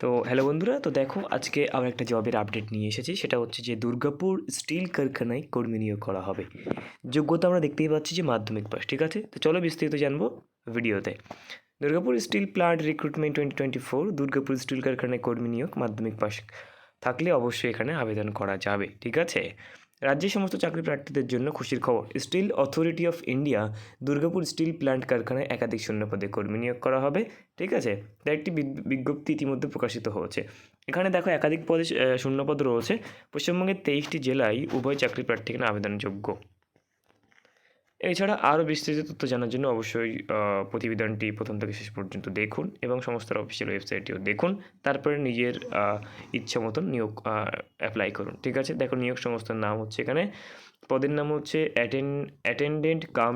তো হ্যালো বন্ধুরা, তো দেখো আজকে আবার একটা জবের আপডেট নিয়ে এসেছি। সেটা হচ্ছে যে দুর্গাপুর স্টিল কারখানায় কর্মী নিয়োগ করা হবে। যোগ্যতা আমরা দেখতেই পাচ্ছি যে মাধ্যমিক পাস ঠিক আছে? তো চলো বিস্তারিত জানব ভিডিওতে। Durgapur steel plant recruitment twenty twenty four Durgapur steel কারখানায় কর্মী নিয়োগ মাধ্যমিক পাস থাকলে অবশ্যই এখানে আবেদন করা যাবে, ঠিক আছে? রাজ্যের সমস্ত চাকরি প্রার্থীদের জন্য খুশির খবর। Steel authority of India, Durgapur steel plant কারখানায় একাধিক শূন্যপদে কর্মী নিয়োগ করা হবে, ঠিক আছে? তার একটি বিজ্ঞপ্তি ইতিমধ্যে প্রকাশিত হয়েছে। এখানে দেখো একাধিক পদে শূন্যপদ রয়েছে। পশ্চিমবঙ্গের তেইশটি জেলায় উভয় চাকরি প্রার্থীকে আবেদনযোগ্য। এছাড়া আরও বিস্তারিত তথ্য জানার জন্য অবশ্যই প্রতিবেদনটি প্রথম থেকে শেষ পর্যন্ত দেখুন এবং সমস্ত অফিসিয়াল ওয়েবসাইটটিও দেখুন। তারপরে নিজের ইচ্ছা মতন নিয়োগ অ্যাপ্লাই করুন, ঠিক আছে? দেখো নিয়োগ সংস্থার নাম হচ্ছে এখানে। পদের নাম হচ্ছে অ্যাটেন অ্যাটেন্ডেন্ট কাম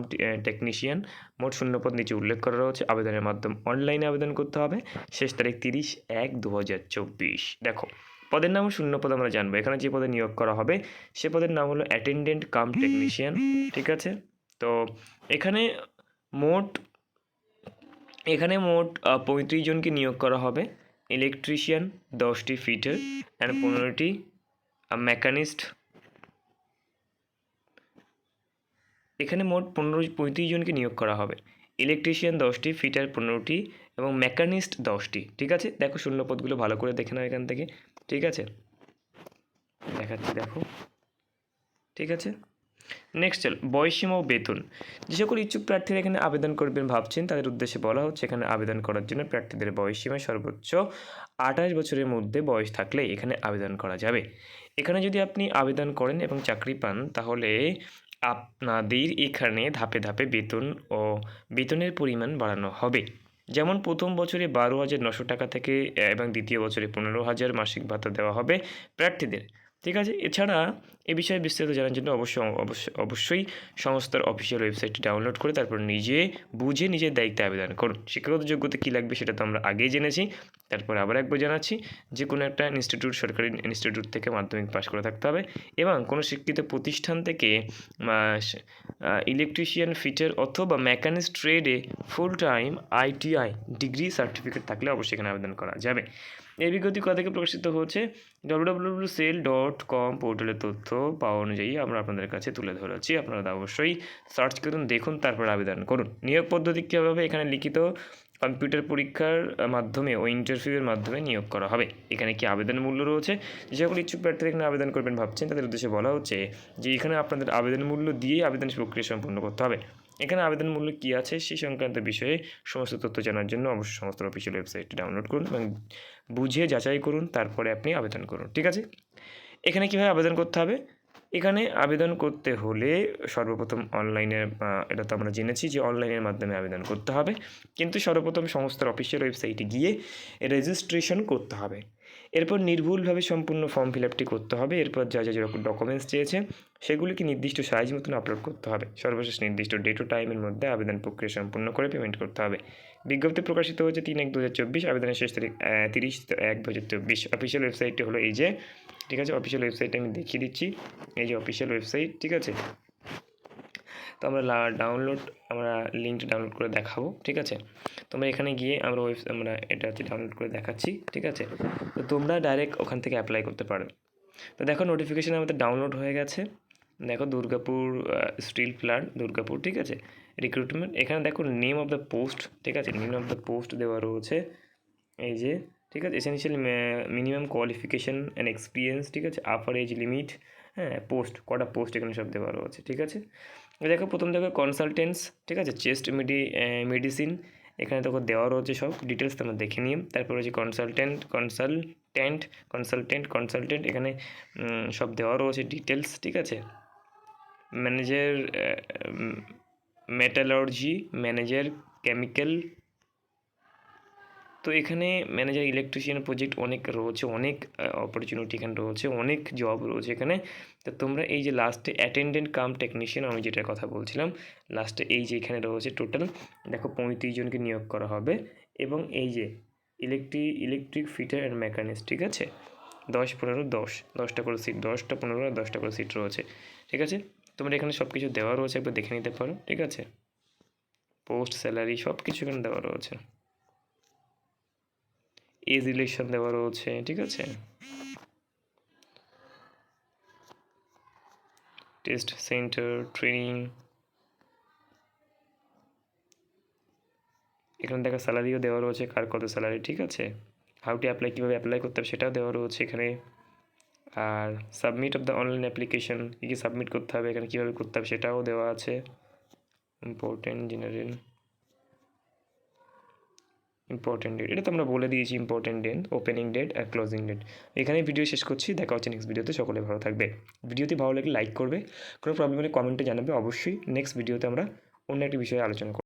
টেকনিশিয়ান মোট শূন্যপদ নিচে উল্লেখ করা রয়েছে। আবেদনের মাধ্যম অনলাইনে আবেদন করতে হবে। শেষ তারিখ তিরিশ এক দু হাজার চব্বিশ। দেখো, পদের নাম শূন্য পদ আমরা জানব। এখানে যে পদে নিয়োগ করা হবে, সে পদের নাম হলো অ্যাটেন্ডেন্ট কাম টেকনিশিয়ান ঠিক আছে? তো এখানে মোট এখানে মোট পঁয়ত্রিশ জনকে নিয়োগ করা হবে। ইলেকট্রিশিয়ান দশটি ফিটার অ্যান্ড পনেরোটি মেকানিস্ট এখানে মোট পনেরো, পঁয়ত্রিশ জনকে নিয়োগ করা হবে। ইলেকট্রিশিয়ান দশটি ফিটার পনেরোটি এবং মেকানিস্ট দশটি, ঠিক আছে? দেখো, শূন্যপদগুলো ভালো করে দেখে নাও এখান থেকে, ঠিক আছে? দেখাচ্ছি, দেখো। ঠিক আছে? নেক্সট চল বয়সীমা ও বেতন। যে সকল ইচ্ছুক প্রার্থীরা এখানে আবেদন করবেন ভাবছেন, তাদের উদ্দেশ্যে বলা হচ্ছে, এখানে আবেদন করার জন্য প্রার্থীদের বয়সীমা সর্বোচ্চ আঠাশ বছরের মধ্যে বয়স থাকলে এখানে আবেদন করা যাবে। এখানে যদি আপনি আবেদন করেন এবং চাকরি পান, তাহলে আপনাদের এখানে ধাপে ধাপে বেতন ও বেতনের পরিমাণ বাড়ানো হবে। যেমন প্রথম বছরে বারো হাজার নশো টাকা থেকে এবং দ্বিতীয় বছরে পনেরো হাজার মাসিক ভাতা দেওয়া হবে প্রার্থীদের। ঠিক আছে? এছাড়া এ বিষয়ে বিস্তারিত জানার জন্য অবশ্যই অবশ্যই সংস্থার অফিসিয়াল ওয়েবসাইটটি ডাউনলোড করে তারপর নিজে বুঝে নিজের দায়িত্বে আবেদন করুন। শিক্ষাগত যোগ্যতা কী লাগবে সেটা তো আমরা আগেই জেনেছি। তারপর আবার একবার জানাচ্ছি যে কোনো একটা ইনস্টিটিউট সরকারি ইনস্টিটিউট থেকে মাধ্যমিক পাশ করে থাকতে হবে এবং কোনো শিক্ষিত প্রতিষ্ঠান থেকে ইলেকট্রিশিয়ান ফিটার অথবা মেকানিক্স ট্রেডে full time ITI degree certificate থাকলে অবশ্যই এখানে আবেদন করা যাবে। এই বিজ্ঞপ্তি কথা থেকে প্রকাশিত হচ্ছে? ডব্লিউডব্লিউ সেল ডট কম পোর্টালের তথ্য পাওয়া অনুযায়ী আমরা আপনাদের কাছে তুলে ধরেছি আপনারা অবশ্যই সার্চ করুন, দেখুন, তারপর আবেদন করুন। নিয়োগ পদ্ধতি কীভাবে এখানে লিখিত? কম্পিউটার পরীক্ষার মাধ্যমে ও ইন্টারভিউয়ের মাধ্যমে নিয়োগ করা হবে। এখানে কি আবেদন মূল্য রয়েছে? যে সকল ইচ্ছুক প্রার্থীরা এখানে আবেদন করবেন ভাবছেন, তাদের উদ্দেশ্যে বলা হচ্ছে যে এখানে আপনাদের আবেদন মূল্য দিয়েই আবেদন প্রক্রিয়া সম্পূর্ণ করতে হবে। এখানে আবেদন মূল্য কী আছে সেই সংক্রান্ত বিষয়ে সমস্ত তথ্য জানার জন্য অবশ্যই সমস্ত অফিসিয়াল ওয়েবসাইটটি ডাউনলোড করুন এবং বুঝে যাচাই করুন, তারপরে আপনি আবেদন করুন। ঠিক আছে? এখানে কীভাবে আবেদন করতে হবে? এখানে আবেদন করতে হলে সর্বপ্রথম অনলাইনে এটা তো আমরা জেনেছি যে অনলাইনের মাধ্যমে আবেদন করতে হবে। কিন্তু সর্বপ্রথম সংস্থার অফিসিয়াল ওয়েবসাইটে গিয়ে রেজিস্ট্রেশন করতে হবে। এরপর নির্ভুলভাবে সম্পূর্ণ ফর্ম ফিল আপটি করতে হবে। এরপর যা যা যেরকম ডকুমেন্টস চেয়েছে, সেগুলিকে নির্দিষ্ট সাইজ মতন আপলোড করতে হবে। সর্বশেষ নির্দিষ্ট ডেট ও টাইমের মধ্যে আবেদন প্রক্রিয়া সম্পূর্ণ করে পেমেন্ট করতে হবে। বিজ্ঞপ্তি প্রকাশিত হয়েছে তিন এক দু হাজার চব্বিশ। আবেদনের শেষ তারিখ তিরিশ এক দু হাজার চব্বিশ। অফিসিয়াল ওয়েবসাইটটি হলো এই যে ঠিক আছে? অফিসিয়াল ওয়েবসাইটে আমি দেখিয়ে দিচ্ছি। এই যে অফিসিয়াল ওয়েবসাইট ঠিক আছে? তো আমরা ডাউনলোড আমরা লিঙ্কটা ডাউনলোড করে দেখাবো, ঠিক আছে? তোমরা এখানে গিয়ে আমরা ওয়েব আমরা এটা হচ্ছে ডাউনলোড করে দেখাচ্ছি, ঠিক আছে? তো তোমরা ডাইরেক্ট ওখান থেকে অ্যাপ্লাই করতে পারো। তো দেখো নোটিফিকেশান আমাদের ডাউনলোড হয়ে গেছে। দেখো দুর্গাপুর স্টিল প্ল্যান্ট দুর্গাপুর, ঠিক আছে? রিক্রুটমেন্ট এখানে দেখো নেম অফ দ্য পোস্ট ঠিক আছে? নেম অফ দ্য পোস্ট দেওয়া রয়েছে। এই যে ঠিক আছে? Essential minimum qualification and experience ঠিক আছে? আপার এজ লিমিট হ্যাঁ পোস্ট কটা পোস্ট এখানে সব দেওয়া আছে ঠিক আছে? দেখো, প্রথম দেখো কনসালটেন্টস ঠিক আছে? চেস্ট মেডি মেডিসিন এখানে দেখো দেওয়া রয়েছে সব ডিটেলস তোমরা দেখে নিও। তারপর হচ্ছে কনসালটেন্ট কনসালটেন্ট কনসালটেন্ট কনসালটেন্ট এখানে সব দেওয়া রয়েছে ডিটেলস ঠিক আছে? ম্যানেজার মেটালর্জি ম্যানেজার কেমিক্যাল তো এখানে ম্যানেজার ইলেকট্রিশিয়ান প্রজেক্ট অনেক রয়েছে, অনেক অপরচুনিটি এখানে রয়েছে, অনেক জব রয়েছে এখানে। তো তোমরা এই যে লাস্টে অ্যাটেন্ডেন্ট কাম টেকনিশিয়ান আমি যেটার কথা বলছিলাম লাস্টে এই যে এখানে রয়েছে টোটাল দেখো পঁয়ত্রিশ জনকে নিয়োগ করা হবে এবং এই যে electri electric fitter and mechanics ঠিক আছে? দশ, পনেরো, দশ, দশটা করে সিট দশটা, পনেরো আর দশটা করে সিট রয়েছে, ঠিক আছে? তোমরা এখানে সব কিছু দেওয়া রয়েছে, একবার দেখে নিতে পারো, ঠিক আছে? পোস্ট স্যালারি সব কিছু এখানে দেওয়া রয়েছে। এজ রিলেশন দেওয়া রয়েছে, ঠিক আছে? টেস্ট সেন্টার ট্রেনিং এখানে দেখা স্যালারিও দেওয়া রয়েছে, কার কত স্যালারি ঠিক আছে? হাউ টু অ্যাপ্লাই কীভাবে অ্যাপ্লাই করতে হবে সেটাও দেওয়া রয়েছে এখানে। আর submit of the online application কী কী সাবমিট করতে হবে, এখানে কীভাবে করতে হবে সেটাও দেওয়া আছে। ইম্পর্টেন্ট জেনারেল ইম্পর্টেন্ট ডেট এটা তো আমরা বলে দিয়েছি ইম্পর্টেন্ট ডেট ওপেনিং ডেট আর ক্লোজিং ডেট এখানে ভিডিও শেষ করছি, দেখা হচ্ছে নেক্সট ভিডিওতে সকলে ভালো থাকবে। ভিডিওতে ভালো লাগলে লাইক করবে, কোনো প্রবলেম হলে কমেন্টে জানাবে। অবশ্যই নেক্সট ভিডিওতে আমরা অন্য একটি বিষয়ে আলোচনা করব।